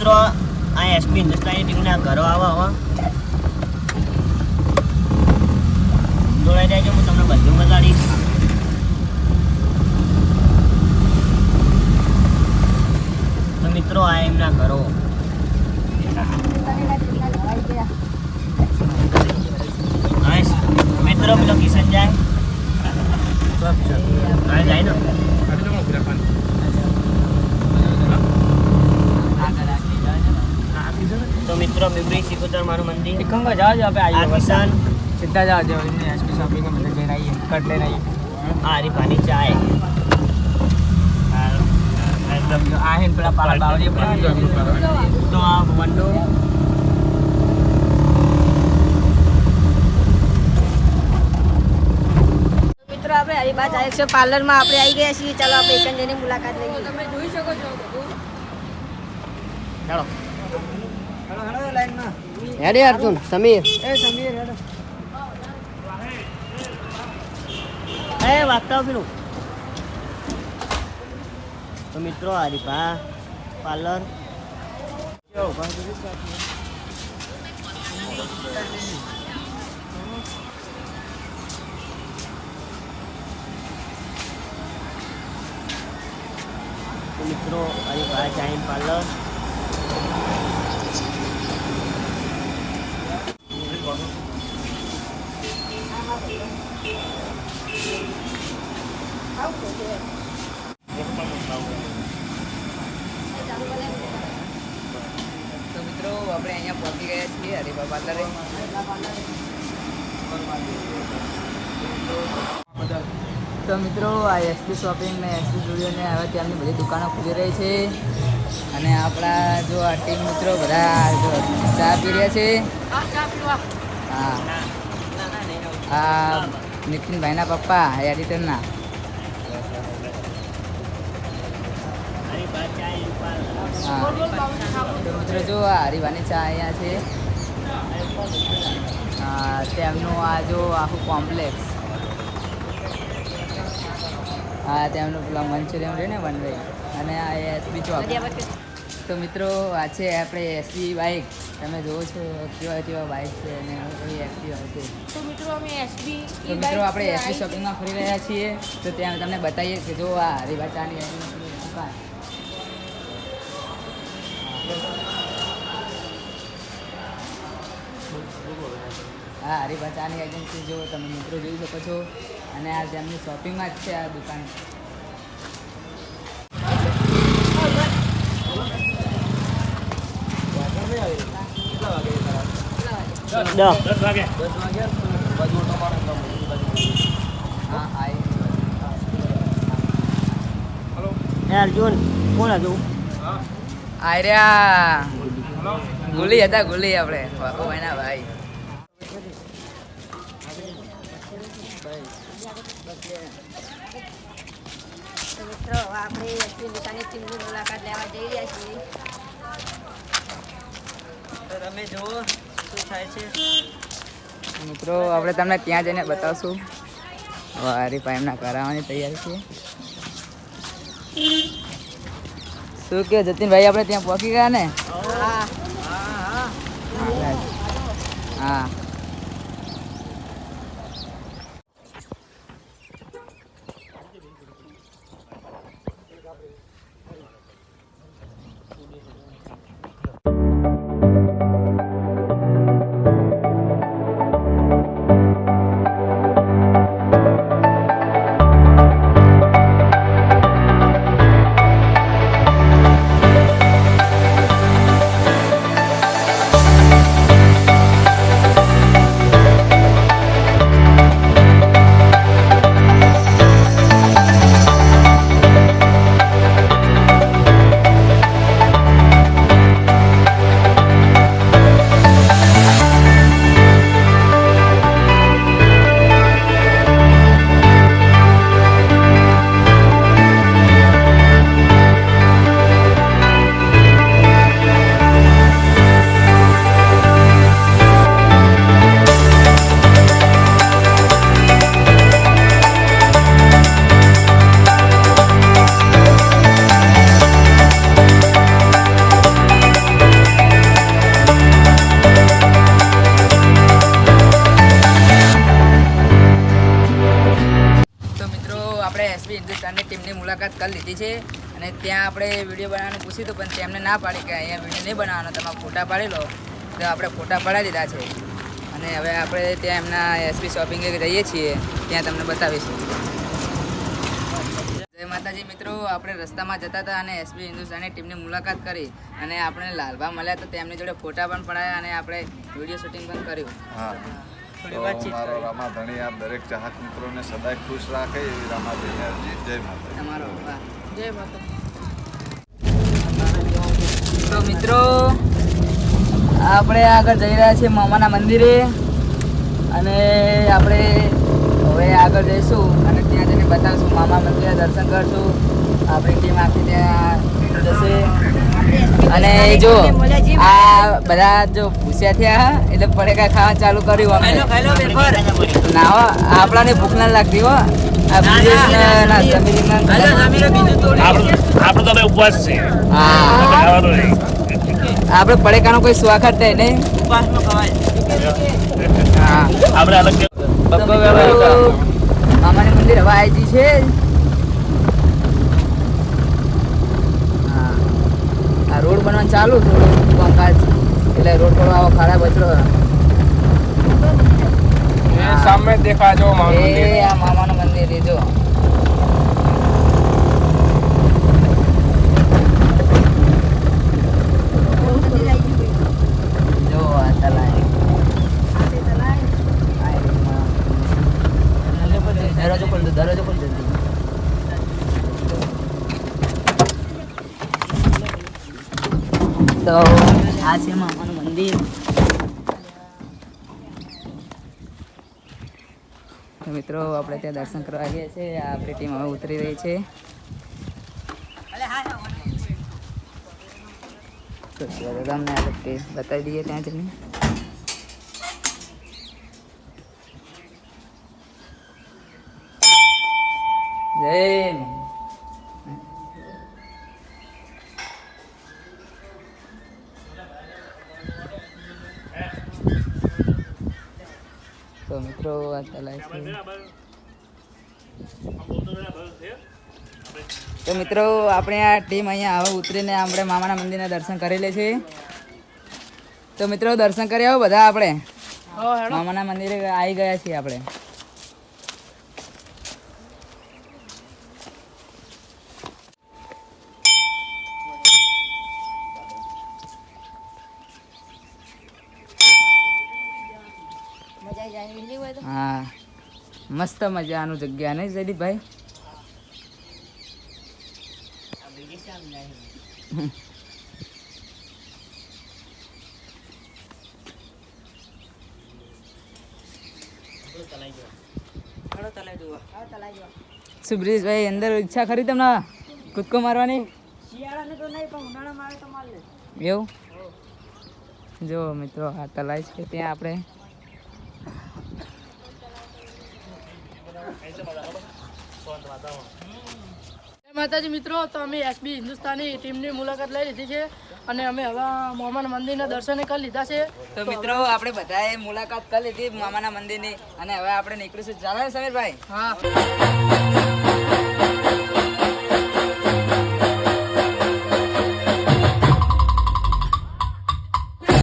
મિત્રો, આ એસપી હિન્દુસ્તાની ટીમના ઘરો આવો આવો જોડાઈ જાય હું તમને બધું બતાડીશ. તો મિત્રો, આ એમના ઘરો હા મિત્રો પેલો કિશન જાય હા જાય ને તો મિત્રો બિબરી સિકોતર મારું મંદિર એકંગા જાઓ જો આપણે આ આવીએ કિસાન સીધા જાઓ જો એમને એસપી શોપિંગ में मतलब जैन आइए कट लेना आइए આ હરીફાની ચાય जो आहेन પેલા પાલા બાવળી પર તો આ વંડો મિત્રો આપણે હરિભા ચાય છે પાર્લરમાં આપણે આવી ગયા છીએ ચાલો આપણે એક જઈને મુલાકાત લઈએ તમે જોઈ શકો છો ચાલો હેડો અર્જુન, સમીર. એ સમીર, હેડો. એ વાગતા પેલું. તો મિત્રો હરીફા પાર્લર. મિત્રો હરીફા જાઈન પાર્લર. તો મિત્રો, આપણે અહીંયા પહોંચી ગયા છીએ હરિભા તો મિત્રો, આ એસપી શોપિંગ ને એસપી સ્ટુડિયોને હવે તેમની બધી દુકાનો ખુલી રહી છે. અને આપણા જો આ ટીમ મિત્રો બધા જો ચા પી રહ્યા છે. હા. આ નીતિનભાઈના પપ્પા એડિટરના હરીફા ચાઇન પાર્લર હા તો મિત્રો જો આ હરિભાની ચા અહીંયા છે. તેમનું આ જો આખું કોમ્પ્લેક્સ. હા તેમનું પેલા મંચુરિયમ રહે ને વન વે. અને આ એસબી ચોક તો મિત્રો આ છે આપણે એસબી બાઇક તમે જોવો છો કેવા કેવા બાઇક છે અને કઈ હોય છે. તો મિત્રો અમે એસબી તો મિત્રો આપણે એસબી શોપિંગમાં ફરી રહ્યા છીએ. તો ત્યાં તમને બતાવીએ કે જો આ હરિભા ચાની દુકાન. હા હરિભા ચાની એજન્સી જો તમે મિત્રો જોઈ શકો છો. અને આ તેમની શોપિંગમાં જ છે આ દુકાન. દસ. હા આઈ એ અર્જુન કોણ હતું આર્યા. ગુલી હતા ગુલી આપણે. બાપુભાઈના ભાઈ. તો મિત્રો આપણે મુલાકાત લેવા જઈ રહ્યા છીએ. તમે જુઓ શું થાય છે. મિત્રો આપણે તમને ત્યાં જઈને બતાવશું. હરીફા એમના કરાવવાની તૈયારી છે. શું કે જતીનભાઈ આપણે ત્યાં પહોંચી ગયા ને? હા. હા મુલાકાત કરી લીધી છે. અને ત્યાં આપણે વીડિયો બનાવવાનું પૂછ્યું હતું, પણ તેમને ના પાડી કે અહીંયા વીડિયો નહીં બનાવવાનો, તમે ફોટા પાડી લો. તો આપણે ફોટા પડાવી દીધા છે. અને હવે આપણે ત્યાં એમના એસપી શોપિંગે જઈએ છીએ, ત્યાં તમને બતાવીશું. જય માતાજી મિત્રો, આપણે રસ્તામાં જતા હતા અને એસબી હિન્દુસ્તાની ટીમની મુલાકાત કરી. અને આપણે લાલભા મળ્યા તો તેમની જોડે ફોટા પણ પડાયા અને આપણે વીડિયો શૂટિંગ પણ કર્યું. હા. મારો રામા ધણી આ દરેક ચાહક મિત્રોને સદાય ખુશ રાખે એવી રામાધણી અરજી. જય માતા તમારો જય માતા તો મિત્રો આપણે આગળ જઈ રહ્યા છીએ મામાના મંદિરે અને આપણે હવે આગળ જઈશું અને ત્યાં જઈને બતાવીશું. મામા મંદિરે દર્શન કરશું. આપણી ટીમ આખી ત્યાં જશે. અને જો આ બધા જો ભૂસ્યા થયા એટલે પડેકા ખાવા ચાલુ કર્યું અમે ના હો, આપણાને ભૂખ ના લાગતી હો. આપડે બ્રિજેશને ના આપણે તો હવે ઉપવાસ છે. હા. ખાવાનું નહીં. આપણે પડેકાનો કોઈ સ્વાખ થાય નહીં હા. આપણે અલગ મંદિર હવા આવી છે હા આ રોડ બનવાનું ચાલુ થોડું કામકાજ એટલે રોડ થોડો આવો ખરાબ હતો સામે દેખાજો એ આ મામાનું મંદિર એ જો આ તલાઈ દરવાજો ખોલ દો દરવાજો ખોલ જલ્દી તો આ છે મામાનું મંદિર. મિત્રો, આપણે ત્યાં દર્શન કરવા ગયા છે આ આપણી ટીમ હવે ઉતરી રહી છે. તો શિવાજી ગામને આ લોકો બતાવી દઈએ ત્યાં જઈને. જય તો મિત્રો આપણે આ ટીમ અહીંયા હવે ઉતરીને આપણે મામાના મંદિરના દર્શન કરી લે છે. તો મિત્રો દર્શન કરી આવો બધા આપણે? મામાના મંદિરે આવી ગયા છીએ આપણે મજા આવી જાય એવી હોય તો હા મસ્ત મજાનું જગ્યા નહીં જયદીપભાઈ બ્રિજભાઈ અંદર ઈચ્છા ખરી તમને કૂદકો મારવાની? એવું? જો મિત્રો આ તલાઈ છે ત્યાં આપણે માતાજી મિત્રો તો અમે એસબી હિન્દુસ્તાની ટીમની મુલાકાત લઈ લીધી છે અને અમે હવે મોહમ્મદ મંદિરના દર્શન કરી લીધા છે. તો મિત્રો આપણે બધાએ મુલાકાત કરી લીધી મામાના મંદિરની અને હવે આપણે નીકળીશું. ચાલો સમીરભાઈ? હા.